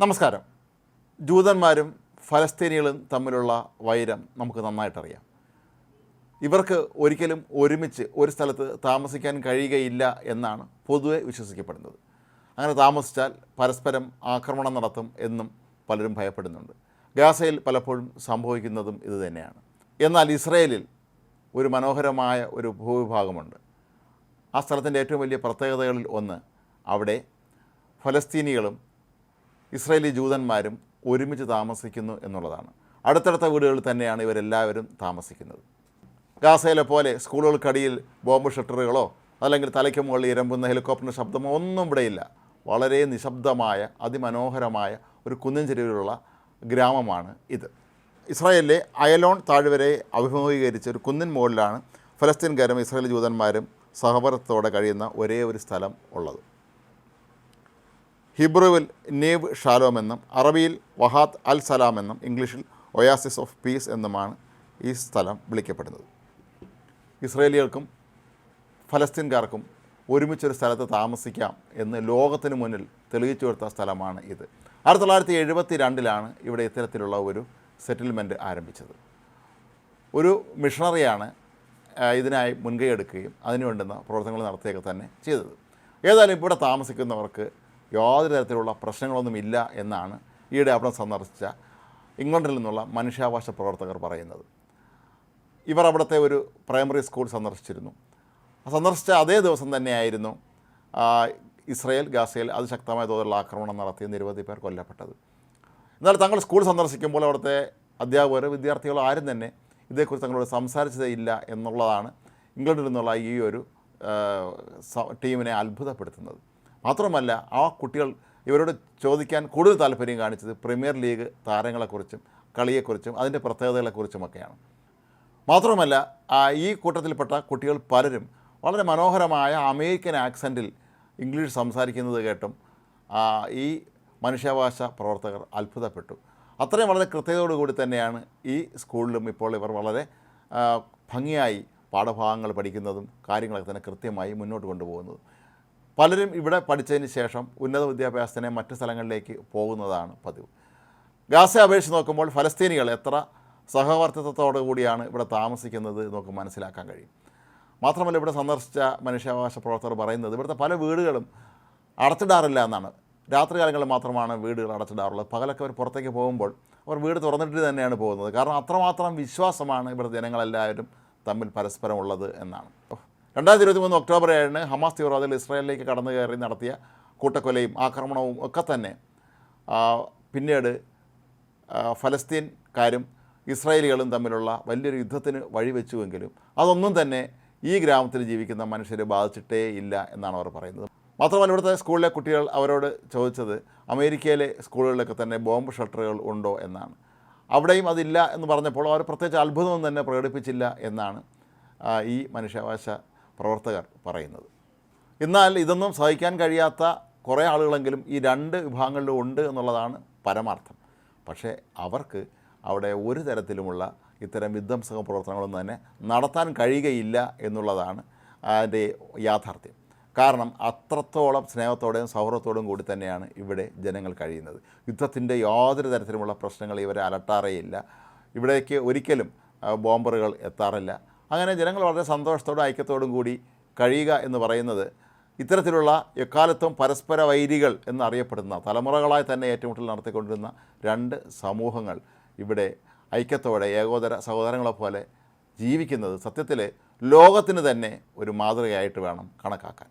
നമസ്കാരം. ജൂതന്മാരും ഫലസ്തീനികളും തമ്മിലുള്ള വൈരം നമുക്ക് നന്നായിട്ടറിയാം. ഇവർക്ക് ഒരിക്കലും ഒരുമിച്ച് ഒരു സ്ഥലത്ത് താമസിക്കാൻ കഴിയുകയില്ല എന്നാണ് പൊതുവെ വിശ്വസിക്കപ്പെടുന്നത്. അങ്ങനെ താമസിച്ചാൽ പരസ്പരം ആക്രമണം നടത്തും എന്നും പലരും ഭയപ്പെടുന്നുണ്ട്. ഗാസയിൽ പലപ്പോഴും സംഭവിക്കുന്നതും ഇതുതന്നെയാണ് എന്നാൽ ഇസ്രയേലിൽ ഒരു മനോഹരമായ ഒരു ഭൂവിഭാഗമുണ്ട്. ആ സ്ഥലത്തിന്റെ ഏറ്റവും വലിയ പ്രത്യേകതകളിൽ ഒന്ന് അവിടെ ഫലസ്തീനികളും ഇസ്രയേലി ജൂതന്മാരും ഒരുമിച്ച് താമസിക്കുന്നു എന്നുള്ളതാണ്. അടുത്തടുത്ത വീടുകളിൽ തന്നെയാണ് ഇവരെല്ലാവരും താമസിക്കുന്നത്. ഗാസയിലെ പോലെ സ്കൂളുകൾക്കടിയിൽ ബോംബ് ഷട്ടറുകളോ അല്ലെങ്കിൽ തലയ്ക്ക് മുകളിൽ ഇരമ്പുന്ന ഹെലികോപ്റ്ററിന്റെ ശബ്ദമോ ഒന്നും ഇവിടെയില്ല വളരെ നിശബ്ദമായ അതിമനോഹരമായ ഒരു കുന്നിൻ ചെരുവിലുള്ള ഗ്രാമമാണ് ഇത്. ഇസ്രായേലിലെ അയലോൺ താഴ്വരയെ അഭിമുഖീകരിച്ച ഒരു കുന്നിൻ മുകളിലാണ് ഫലസ്തീൻകാരും ഇസ്രായേൽ ജൂതന്മാരും സഹപരത്തോടെ കഴിയുന്ന ഒരേ ഒരു സ്ഥലം ഉള്ളത്. ഹിബ്രുവിൽ നേവ് ഷാലോം എന്നും അറബിയിൽ വഹാത്ത് അൽ സലാം എന്നും ഇംഗ്ലീഷിൽ ഒയാസിസ് ഓഫ് പീസ് എന്നുമാണ് ഈ സ്ഥലം വിളിക്കപ്പെടുന്നത്. ഇസ്രേലികൾക്കും ഫലസ്തീൻകാർക്കും ഒരുമിച്ചൊരു സ്ഥലത്ത് താമസിക്കാം എന്ന് ലോകത്തിന് മുന്നിൽ തെളിയിച്ചു കൊടുത്ത സ്ഥലമാണ് ഇത്. ആയിരത്തി തൊള്ളായിരത്തി എഴുപത്തി രണ്ടിലാണ് ഇവിടെ ഇത്തരത്തിലുള്ള ഒരു സെറ്റിൽമെന്റ് ആരംഭിച്ചത്. ഒരു മിഷണറിയാണ് ഇതിനായി മുൻകൈ എടുക്കുകയും അതിനു വേണ്ടുന്ന പ്രവർത്തനങ്ങൾ നടത്തുകയൊക്കെ തന്നെ ചെയ്തത്. ഏതായാലും ഇവിടെ താമസിക്കുന്നവർക്ക് യാതൊരു തരത്തിലുള്ള പ്രശ്നങ്ങളൊന്നും ഇല്ല എന്നാണ് ഈയിടെ അവിടെ സന്ദർശിച്ച ഇംഗ്ലണ്ടിൽ നിന്നുള്ള മനുഷ്യാവകാശ പ്രവർത്തകർ പറയുന്നത്. ഇവർ അവിടുത്തെ ഒരു പ്രൈമറി സ്കൂൾ സന്ദർശിച്ചിരുന്നു. സന്ദർശിച്ച അതേ ദിവസം തന്നെയായിരുന്നു ഇസ്രയേൽ ഗാസയിൽ അതിശക്തമായ തോതിലുള്ള ആക്രമണം നടത്തി നിരവധി പേർ കൊല്ലപ്പെട്ടത്. എന്നാൽ തങ്ങൾ സ്കൂൾ സന്ദർശിക്കുമ്പോൾ അവിടുത്തെ അധ്യാപകർ വിദ്യാർത്ഥികളോ ആരും തന്നെ ഇതേക്കുറിച്ച് തങ്ങളോട് സംസാരിച്ചതേ ഇല്ല എന്നുള്ളതാണ് ഇംഗ്ലണ്ടിൽ നിന്നുള്ള ഈ ഒരു ടീമിനെ അത്ഭുതപ്പെടുത്തുന്നത്. മാത്രമല്ല ആ കുട്ടികൾ ഇവരോട് ചോദിക്കാൻ കൂടുതൽ താല്പര്യം കാണിച്ചത് പ്രീമിയർ ലീഗ് താരങ്ങളെക്കുറിച്ചും കളിയെക്കുറിച്ചും അതിന്റെ പ്രത്യേകതകളെക്കുറിച്ചുമൊക്കെയാണ്. മാത്രമല്ല ഈ കൂട്ടത്തിൽപ്പെട്ട കുട്ടികൾ പലരും വളരെ മനോഹരമായ അമേരിക്കൻ ആക്സന്റിൽ ഇംഗ്ലീഷ് സംസാരിക്കുന്നത് കേട്ടും ഈ മനുഷ്യാവകാശ പ്രവർത്തകർ അത്ഭുതപ്പെട്ടു. അത്രയും വളരെ കൃത്യതയോടുകൂടി തന്നെയാണ് ഈ സ്കൂളിലും ഇപ്പോൾ ഇവർ വളരെ ഭംഗിയായി പാഠഭാഗങ്ങൾ പഠിക്കുന്നതും കാര്യങ്ങളൊക്കെ തന്നെ കൃത്യമായി മുന്നോട്ട് കൊണ്ടുപോകുന്നതും. പലരും ഇവിടെ പഠിച്ചതിന് ശേഷം ഉന്നത വിദ്യാഭ്യാസത്തിനെ മറ്റ് സ്ഥലങ്ങളിലേക്ക് പോകുന്നതാണ് പതിവ്. ഗാസയെ അപേക്ഷിച്ച് നോക്കുമ്പോൾ ഫലസ്തീനികൾ എത്ര സഹവർത്തിത്വത്തോടു കൂടിയാണ് ഇവിടെ താമസിക്കുന്നത് നമുക്ക് മനസ്സിലാക്കാൻ കഴിയും. മാത്രമല്ല ഇവിടെ സന്ദർശിച്ച മനുഷ്യാവകാശ പ്രവർത്തകർ പറയുന്നത് ഇവിടുത്തെ പല വീടുകളും അടച്ചിടാറില്ല എന്നാണ്. രാത്രികാലങ്ങളിൽ മാത്രമാണ് വീടുകൾ അടച്ചിടാറുള്ളത്. പകലൊക്കെ അവർ പുറത്തേക്ക് പോകുമ്പോൾ അവർ വീട് തുറന്നിട്ട് തന്നെയാണ് പോകുന്നത്. കാരണം അത്രമാത്രം വിശ്വാസമാണ് ഇവിടെ ജനങ്ങളെല്ലാവരും തമ്മിൽ പരസ്പരം ഉള്ളത് എന്നാണ്. രണ്ടായിരത്തി ഇരുപത്തി മൂന്ന് ഒക്ടോബർ ഏഴിന് ഹമാസ് തീവ്രവാദികൾ ഇസ്രായേലിലേക്ക് കടന്നു കയറി നടത്തിയ കൂട്ടക്കൊലയും ആക്രമണവും ഒക്കെ തന്നെ പിന്നീട് ഫലസ്തീൻകാരും ഇസ്രായേലികളും തമ്മിലുള്ള വലിയൊരു യുദ്ധത്തിന് വഴിവെച്ചുവെങ്കിലും അതൊന്നും തന്നെ ഈ ഗ്രാമത്തിൽ ജീവിക്കുന്ന മനുഷ്യരെ ബാധിച്ചിട്ടേ ഇല്ല എന്നാണ് അവർ പറയുന്നത്. മാത്രമല്ല ഇവിടുത്തെ സ്കൂളിലെ കുട്ടികൾ അവരോട് ചോദിച്ചത് അമേരിക്കയിലെ സ്കൂളുകളിലൊക്കെ തന്നെ ബോംബ് ഷട്ടറുകൾ ഉണ്ടോ എന്നാണ്. അവിടെയും അതില്ല എന്ന് പറഞ്ഞപ്പോൾ അവർ പ്രത്യേകിച്ച് അത്ഭുതമൊന്നും തന്നെ പ്രകടിപ്പിച്ചില്ല എന്നാണ് ഈ മനുഷ്യാവകാശ പ്രവർത്തകർ പറയുന്നത്. എന്നാൽ ഇതൊന്നും സഹിക്കാൻ കഴിയാത്ത കുറേ ആളുകളെങ്കിലും ഈ രണ്ട് വിഭാഗങ്ങളിലും ഉണ്ട് എന്നുള്ളതാണ് പരമാർത്ഥം. പക്ഷേ അവർക്ക് അവിടെ ഒരു തരത്തിലുമുള്ള ഇത്തരം വിധ്വംസക പ്രവർത്തനങ്ങളൊന്നും തന്നെ നടത്താൻ കഴിയുകയില്ല എന്നുള്ളതാണ് അതിന്റെ യാഥാർത്ഥ്യം. കാരണം അത്രത്തോളം സ്നേഹത്തോടെയും സൗഹൃദത്തോടും കൂടി തന്നെയാണ് ഇവിടെ ജനങ്ങൾ കഴിയുന്നത്. യുദ്ധത്തിന്റെ യാതൊരു തരത്തിലുമുള്ള പ്രശ്നങ്ങൾ ഇവരെ അലട്ടാറേയില്ല. ഇവിടേക്ക് ഒരിക്കലും ബോംബറുകൾ എത്താറില്ല. അങ്ങനെ ജനങ്ങൾ വളരെ സന്തോഷത്തോടും ഐക്യത്തോടും കൂടി കഴിയുക എന്ന് പറയുന്നത് ഇത്തരത്തിലുള്ള എക്കാലത്തും പരസ്പര വൈരികൾ എന്നറിയപ്പെടുന്ന തലമുറകളായി തന്നെ ഏറ്റുമുട്ടൽ നടത്തിക്കൊണ്ടിരുന്ന രണ്ട് സമൂഹങ്ങൾ ഇവിടെ ഐക്യത്തോടെ ഏകോദര സഹോദരങ്ങളെ പോലെ ജീവിക്കുന്നത് സത്യത്തിൽ ലോകത്തിന് തന്നെ ഒരു മാതൃകയായിട്ട് വേണം കണക്കാക്കാൻ.